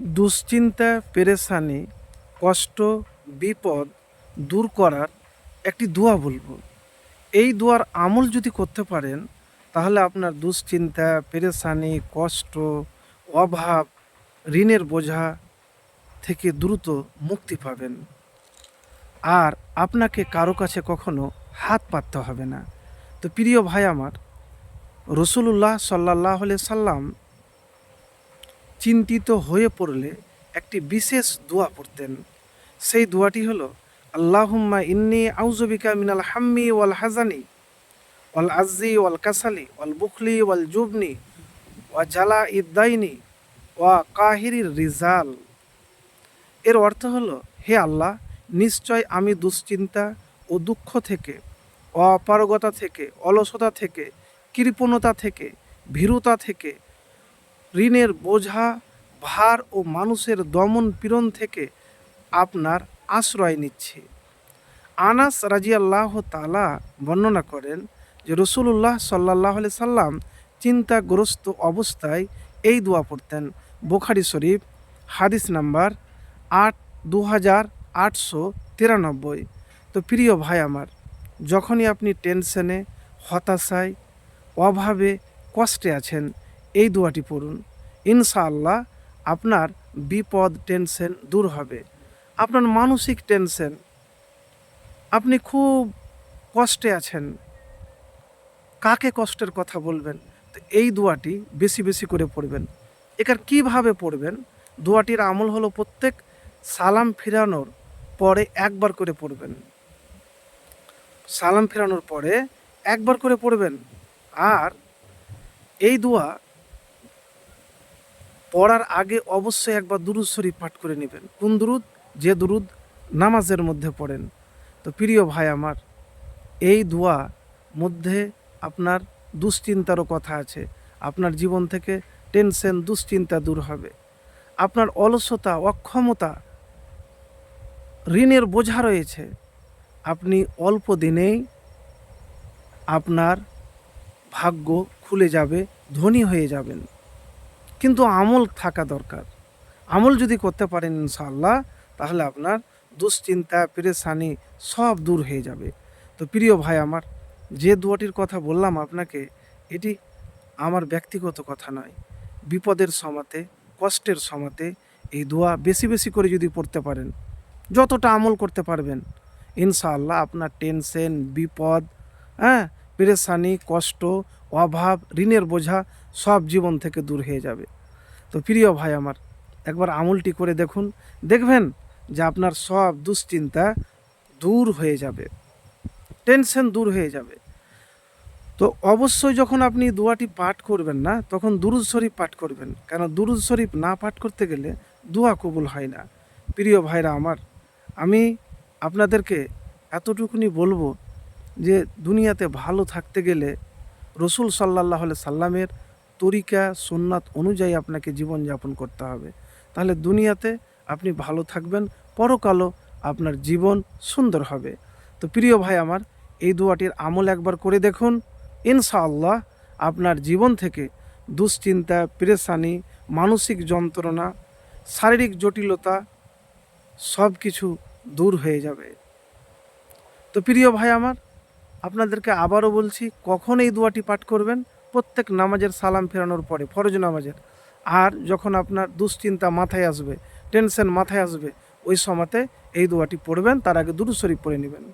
দুশ্চিন্তা, পেরেশানি, কষ্ট, বিপদ দূর করার একটি দোয়া বলব। এই দোয়ার আমল যদি করতে পারেন, তাহলে আপনার দুশ্চিন্তা, পেরেশানি, কষ্ট, অভাব, ঋণের বোঝা থেকে দ্রুত মুক্তি পাবেন। আর আপনাকে কারও কাছে কখনো হাত পাততে হবে না। তো প্রিয় ভাই আমার রসুল্লাহ সাল্লাহ সাল্লাম চিন্তিত হয়ে পড়লে একটি বিশেষ দোয়া পড়তেন। সেই দোয়াটি হলো, আল্লাহুম্মা ইন্নি আউজবিকা মিনাল হাম্মি ওয়াল হাজানি ওয়াল আজ্জি ওয়াল কাসালি, ওয়াল বুখলি ওয়াল জুবনি, ওয়া জালা ইদ্দাইনি ওয়া কাহিরির রিজাল। এর অর্থ হলো, হে আল্লাহ, নিশ্চয় আমি দুশ্চিন্তা ও দুঃখ থেকে, অপারগতা থেকে, অলসতা থেকে, কৃপণতা থেকে, ভীরুতা থেকে ঋণের বোঝা, ভার ও মানুষের দমন পীড়ন থেকে আপনার আশ্রয় নিচ্ছি। আনাস রাজিয়াল্লাহ তালা বর্ণনা করেন যে রসুল্লাহ সাল্লাহ সাল্লাম চিন্তাগ্রস্ত অবস্থায় এই দোয়া পড়তেন। বোখারি শরীফ, হাদিস নাম্বার আট দু হাজার আটশো তিরানব্বই। তো প্রিয় ভাই আমার, যখনই আপনি টেনশনে, হতাশায়, অভাবে, কষ্টে আছেন, এই দোয়াটি পড়ুন। ইনশাআল্লাহ আপনার বিপদ টেনশন দূর হবে। আপনার মানসিক টেনশন। আপনি খুব কষ্টে আছেন। কাকে কষ্টের কথা বলবেন? তো এই দোয়াটি বেশি বেশি করে পড়বেন। একার কীভাবে পড়বেন? দোয়াটির আমল হলো প্রত্যেক সালাম ফিরানোর পরে একবার করে পড়বেন। সালাম ফেরানোর পরে একবার করে পড়বেন। আর এই দোয়া পড়ার আগে অবশ্যই একবার দুরুদ শরীফ পাঠ করে নেবেন। কোন দুরুদ? যে দুরুদ নামাজের মধ্যে পড়েন। তো প্রিয় ভাই আমার, এই দোয়া মধ্যে আপনার দুশ্চিন্তারও কথা আছে। আপনার জীবন থেকে টেনশন, দুশ্চিন্তা দূর হবে। আপনার অলসতা, অক্ষমতা ঋণের বোঝা রয়েছে। আপনি অল্প দিনেই আপনার ভাগ্য খুলে যাবে, ধনী হয়ে যাবেন। কিন্তু আমল থাকা দরকার। আমল যদি করতে পারেন ইনশাআল্লাহ, তাহলে আপনার দুশ্চিন্তা, পেরেশানি সব দূর হয়ে যাবে। তো প্রিয় ভাই আমার, যে দোয়াটির কথা বললাম আপনাকে, এটি আমার ব্যক্তিগত কথা নয়। বিপদের সমাতে কষ্টের সমাতে এই দোয়া বেশি বেশি করে যদি পড়তে পারেন, যতটা আমল করতে পারবেন, ইনশাআল্লাহ আপনার টেনশন, বিপদ হ্যাঁ পেরেশানি, কষ্ট অভাব, ঋণের বোঝা সব জীবন থেকে দূর হয়ে যাবে। তো প্রিয় ভাই আমার, একবার আমলটি করে দেখুন। দেখবেন যে আপনার সব দুশ্চিন্তা দূর হয়ে যাবে, টেনশন দূর হয়ে যাবে। তো অবশ্যই যখন আপনি দোয়াটি পাঠ করবেন না, তখন দুরুদ শরীফ পাঠ করবেন। কেন দুরুদ শরীফ না পাঠ করতে গেলে দোয়া কবুল হয় না। প্রিয় ভাইরা আমার, আমি আপনাদেরকে এতটুকুনি বলব যে দুনিয়াতে ভালো থাকতে গেলে রসুল সাল্লাহ সাল্লামের তরিকা, সুন্নাত অনুযায়ী আপনাকে জীবনযাপন করতে হবে। তাহলে দুনিয়াতে আপনি ভালো থাকবেন, পরকালও আপনার জীবন সুন্দর হবে। তো প্রিয় ভাই আমার, এই দোয়াটির আমল একবার করে দেখুন। ইনশাআল্লাহ আপনার জীবন থেকে দুশ্চিন্তা, পেরেশানি, মানসিক যন্ত্রণা, শারীরিক জটিলতা সব কিছু দূর হয়ে যাবে। তো প্রিয় ভাই আমার আপনাদেরকে আবারও বলছি, কখন এই দোয়াটি পাঠ করবেন? প্রত্যেক নামাজের সালাম ফেরানোর পরে, ফরজ নামাজের। আর যখন আপনার দুশ্চিন্তা মাথায় আসবে, টেনশন মাথায় আসবে, ওই সময়তে এই দোয়াটি পড়বেন, তার আগে দুরুশরী পড়ে নেবেন।